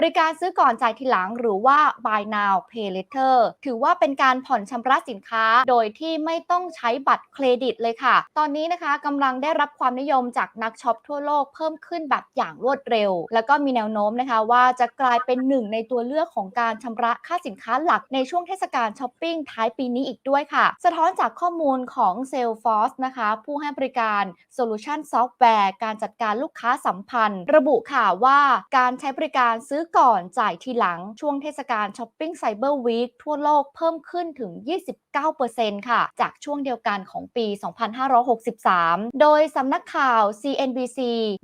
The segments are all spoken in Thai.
บริการซื้อก่อนจ่ายทีหลังหรือว่า buy now pay later ถือว่าเป็นการผ่อนชำระสินค้าโดยที่ไม่ต้องใช้บัตรเครดิตเลยค่ะ ตอนนี้นะคะกำลังได้รับความนิยมจากนักช็อปทั่วโลกเพิ่มขึ้นแบบอย่างรวดเร็ว แล้วก็มีแนวโน้มนะคะว่าจะกลายเป็นหนึ่งในตัวเลือกของการชำระค่าสินค้าหลักในช่วงเทศกาลช้อปปิ้งท้ายปีนี้อีกด้วยค่ะ สะท้อนจากข้อมูลของ Salesforce นะคะ ผู้ให้บริการ Solution Software การจัดการลูกค้าสัมพันธ์ ระบุค่ะว่าการใช้บริการซื้อก่อนจ่ายทีหลังช่วงเทศกาลช้อปปิ้งไซเบอร์วีคทั่วโลกเพิ่มขึ้นถึง 29%ค่ะ จากช่วงเดียวกันของปี 2563 โดยสำนักข่าว CNBC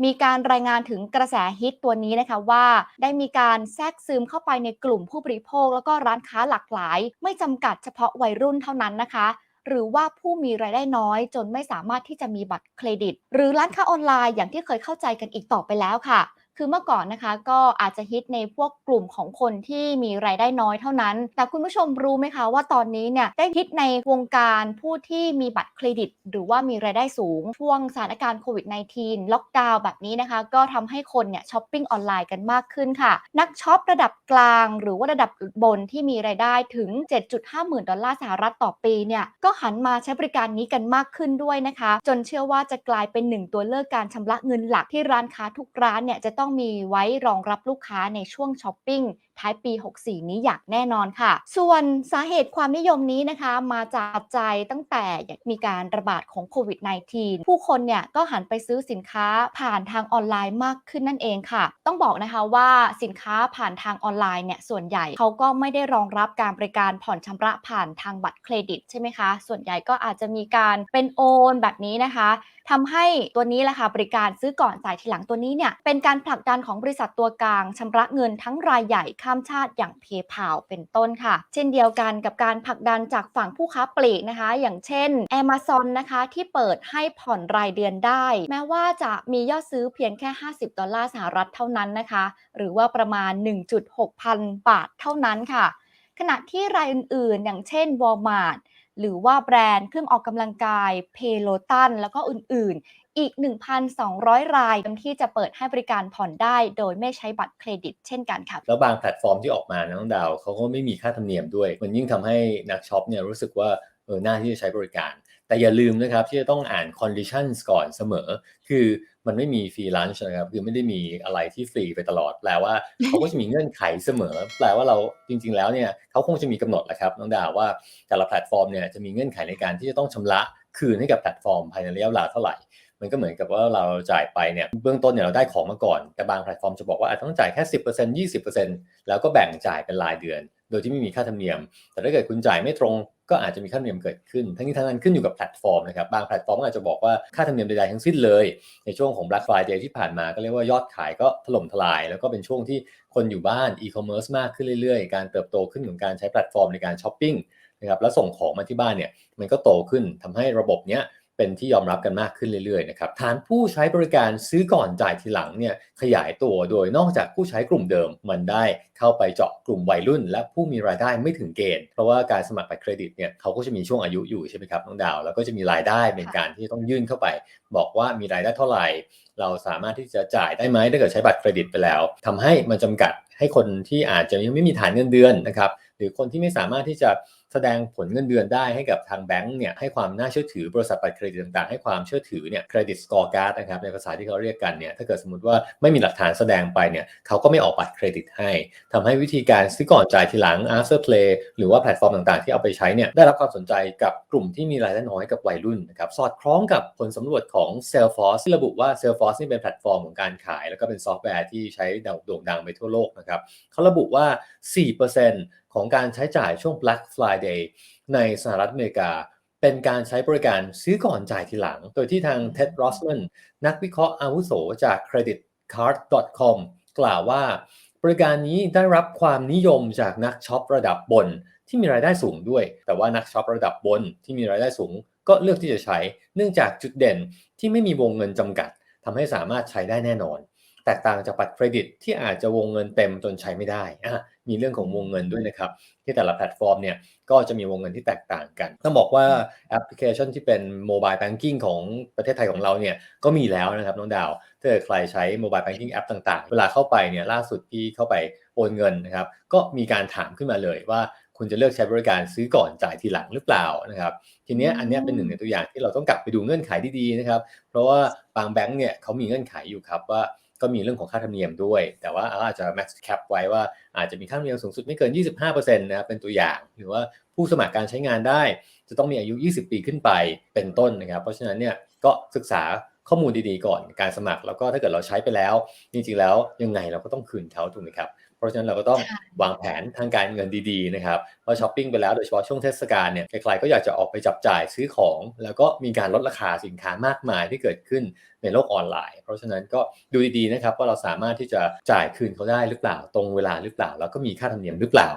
มีการรายงานถึงกระแสฮิตตัวนี้นะคะว่า ได้มีการแทรกซึมเข้าไปในกลุ่มผู้บริโภค แล้วก็ร้านค้าหลากหลาย ไม่จำกัดเฉพาะวัยรุ่นเท่านั้นนะคะหรือว่าผู้มีรายได้น้อยจนไม่สามารถที่จะมีบัตรเครดิต หรือร้านค้าออนไลน์อย่างที่เคยเข้าใจกันอีกต่อไปแล้วค่ะ คือเมื่อก่อนนะคะก็อาจจะฮิตในพวกกลุ่มของคนที่มีรายได้น้อยเท่านั้น แต่คุณผู้ชมรู้ไหมคะว่าตอนนี้เนี่ยได้ฮิตในวงการผู้ที่มีบัตรเครดิต หรือว่ามีรายได้สูง ช่วงสถานการณ์โควิด -19 ล็อกดาวน์แบบนี้นะคะ ก็ทำให้คนเนี่ยช้อปปิ้งออนไลน์กันมากขึ้นค่ะ นักช็อประดับกลางหรือว่าระดับบนที่มีรายได้ถึง 7.5 หมื่นดอลลาร์สหรัฐต่อปีเนี่ยก็หันมาใช้บริการนี้กันมากขึ้นด้วยนะคะ จนเชื่อว่าจะกลายเป็นหนึ่งตัวเลือกการชำระเงินหลักที่ร้านค้าทุกร้านเนี่ยจะต้อง้องมีไว้รองรับลูกค้าในช่วงช้อปปิ้งท้ายปี 64 นี้อย่างแน่นอนค่ะ ส่วนสาเหตุความนิยมนี้นะคะมาจากปัจจัยตั้งแต่มีการระบาดของโควิด -19 ผู้คนเนี่ยก็หันไปซื้อสินค้าผ่านทางออนไลน์มากขึ้นนั่นเองค่ะ ต้องบอกนะคะว่าสินค้าผ่านทางออนไลน์เนี่ยส่วนใหญ่เขาก็ไม่ได้รองรับการบริการผ่อนชำระผ่านทางบัตรเครดิตใช่ไหมคะ ส่วนใหญ่ก็อาจจะมีการเป็นโอนแบบนี้นะคะทำให้ตัวนี้แหละค่ะบริการซื้อก่อนจ่ายทีหลังตัวนี้เนี่ยเป็นการผลักดันของบริษัทตัวกลางชำระเงินทั้งรายใหญ่ข้ามชาติอย่าง PayPal เป็นต้นค่ะ เช่นเดียวกันกับการผลักดันจากฝั่งผู้ค้าปลีกนะคะ อย่างเช่น Amazon นะคะที่เปิดให้ผ่อนรายเดือนได้ แม้ว่าจะมียอดซื้อเพียงแค่ 50 ดอลลาร์สหรัฐเท่านั้นนะคะ หรือว่าประมาณ 1.6 พันบาทเท่านั้นค่ะ ขณะที่รายอื่นๆ อย่างเช่น Walmart หรือว่าแบรนด์เครื่องออกกำลังกายเพโลตันแล้วก็อื่นๆ อีก 1,200 รายที่จะเปิดให้บริการผ่อนได้ โดยไม่ใช้บัตรเครดิต เช่นกันค่ะ แล้วบางแพลตฟอร์มที่ออกมานะน้องดาวเขาก็ไม่มีค่าธรรมเนียมด้วย มันยิ่งทำให้นักช็อปเนี่ยรู้สึกว่าเออน้าที่จะใช้บริการ แต่อย่าลืมนะครับที่จะต้องอ่าน conditions ก่อนเสมอ คือ มันไม่มีฟรีลันช์นะครับคือไม่ได้มีอะไรที่ฟรีไปตลอดแปลว่าเขาก็จะมีเงื่อนไขเสมอ แปลว่าเราจริง ๆ แล้วเนี่ยเขาคงจะมีกำหนดแหละครับน้องดาวว่าแต่ละแพลตฟอร์มเนี่ยจะมีเงื่อนไขในการที่จะต้องชำระคืนให้กับแพลตฟอร์มภายในระยะเวลาเท่าไหร่มันก็เหมือนกับว่าเราจ่ายไปเนี่ยเบื้องต้นเนี่ยเราได้ของมาก่อน แต่บางแพลตฟอร์มจะบอกว่าอาจต้องจ่ายแค่ 10% 20%แล้วก็แบ่งจ่ายเป็นรายเดือน โดยที่ไม่มีค่าธรรมเนียม แต่ถ้าเกิดคุณจ่ายไม่ตรง ก็อาจจะมีค่าธรรมเนียมเกิดขึ้น ทั้งนี้ทั้งนั้นขึ้นอยู่กับแพลตฟอร์มนะครับบางแพลตฟอร์มอาจจะบอกว่าค่าธรรมเนียมใดๆทั้งสิ้นเลย ในช่วงของ Black Friday ที่ผ่านมาก็เรียกว่ายอดขายก็ถล่มทลาย แล้วก็เป็นช่วงที่คนอยู่บ้านอีคอมเมิร์ซมากขึ้นเรื่อยๆ การเติบโตขึ้นของการใช้แพลตฟอร์มในการช้อปปิ้งนะครับแล้วส่งของมาที่บ้านเนี่ยมันก็โตขึ้นทำให้ระบบเนี้ย เป็นที่ยอมรับกันมากขึ้นเรื่อยๆนะครับฐานผู้ใช้บริการซื้อก่อนจ่ายทีหลังเนี่ยขยายตัวโดยนอกจากผู้ใช้กลุ่มเดิม มันได้เข้าไปเจาะกลุ่มวัยรุ่น และผู้มีรายได้ไม่ถึงเกณฑ์เพราะว่าการสมัครบัตรเครดิตเนี่ยเขาก็จะมีช่วงอายุอยู่ใช่ไหมครับน้องดาว แล้วก็จะมีรายได้เป็นการที่ต้องยื่นเข้าไป บอกว่ามีรายได้เท่าไหร่ เราสามารถที่จะจ่ายได้ไหมถ้าเกิดใช้บัตรเครดิตไปแล้วทำให้มันจำกัดให้คนที่อาจจะยังไม่มีฐานเงินเดือนนะครับหรือคนที่ไม่สามารถที่จะ แสดงผลเงินเดือนได้ให้กับทางแบงก์เนี่ยให้ความน่าเชื่อถือบริษัทบัตรเครดิตต่างๆ ให้ความเชื่อถือเนี่ยเครดิตสกอร์การ์ดนะครับในภาษาที่เขาเรียกกันเนี่ยถ้าเกิดสมมติว่าไม่มีหลักฐานแสดงไปเนี่ยเขาก็ไม่ออกบัตรเครดิตให้ทำให้วิธีการซื้อก่อนจ่ายทีหลัง after play หรือว่าแพลตฟอร์มต่างๆ ที่เอาไปใช้เนี่ยได้รับความสนใจกับกลุ่มที่มีรายได้น้อยกับวัยรุ่นนะครับสอดคล้องกับผลสำรวจของ Salesforce ที่ระบุว่า Salesforce นี่เป็นแพลตฟอร์มของการขาย แล้วก็เป็นซอฟต์แวร์ที่ใช้โด่งดังไปทั่วโลกนะครับเขาระบุว่า 4% ของการใช้จ่ายช่วง Black Friday ในสหรัฐอเมริกา เป็นการใช้บริการซื้อก่อนจ่ายทีหลัง โดยที่ทาง Ted Rossman นักวิเคราะห์อาวุโสจาก creditcard.com กล่าวว่าบริการนี้ได้รับความนิยมจากนักช็อประดับบนที่มีรายได้สูงด้วย แต่ว่านักช็อประดับบนที่มีรายได้สูง ก็เลือกที่จะใช้ เนื่องจากจุดเด่นที่ไม่มีวงเงินจำกัดทำให้สามารถใช้ได้แน่นอน แตกต่างจากบัตรเครดิตที่อาจจะวงเงินเต็มจนใช้ไม่ได้อะมีเรื่องของวงเงินด้วยนะครับ ที่แต่ละแพลตฟอร์มเนี่ยก็จะมีวงเงินที่แตกต่างกัน ต้องบอกว่าแอปพลิเคชันที่เป็นโมบายแบงกิ้งของประเทศไทยของเราเนี่ยก็มีแล้วนะครับน้องดาว ถ้าเกิดใครใช้โมบายแบงกิ้งแอปต่างๆ เวลาเข้าไปเนี่ยล่าสุดที่เข้าไปโอนเงินนะครับ ก็มีการถามขึ้นมาเลยว่าคุณจะเลือกใช้บริการซื้อก่อนจ่ายทีหลังหรือเปล่านะครับทีเนี้ยอันเนี้ยเป็นหนึ่งในตัวอย่างที่เราต้องกลับไปดูเงื่อนไขดีๆนะครับ เพราะว่าบางแบงก์เนี่ยเขามีเงื่อนไขอยู่ครับว่า ก็มีเรื่องของค่าธรรมเนียมด้วย แต่ว่าอาจจะ max cap ไว้ว่าอาจจะมีค่าธรรมเนียมสูงสุดไม่เกิน 25%นะครับเป็นตัวอย่าง หรือว่าผู้สมัครการใช้งานได้ จะต้องมีอายุ 20 ปีขึ้นไปเป็นต้นนะครับ เพราะฉะนั้นเนี่ยก็ศึกษา ข้อมูลดีๆก่อนการสมัคร แล้วก็ถ้าเกิดเราใช้ไปแล้ว จริงๆแล้วยังไงเราก็ต้องคืนเขาถูกไหมครับเพราะฉะนั้นเราก็ต้องค่ะวางแผนทางการเงินดีๆนะครับเพราะช้อปปิ้งไปแล้วโดยเฉพาะช่วงเทศกาลเนี่ยใครๆก็อยากจะออกไปจับจ่ายซื้อของ แล้วก็มีการลดราคาสินค้ามากมายที่เกิดขึ้นในโลกออนไลน์ เพราะฉะนั้นก็ดูดีๆนะครับว่าเราสามารถที่จะจ่ายคืนเขาได้หรือเปล่าตรงเวลาหรือเปล่า แล้วก็มีค่าธรรมเนียมหรือเปล่า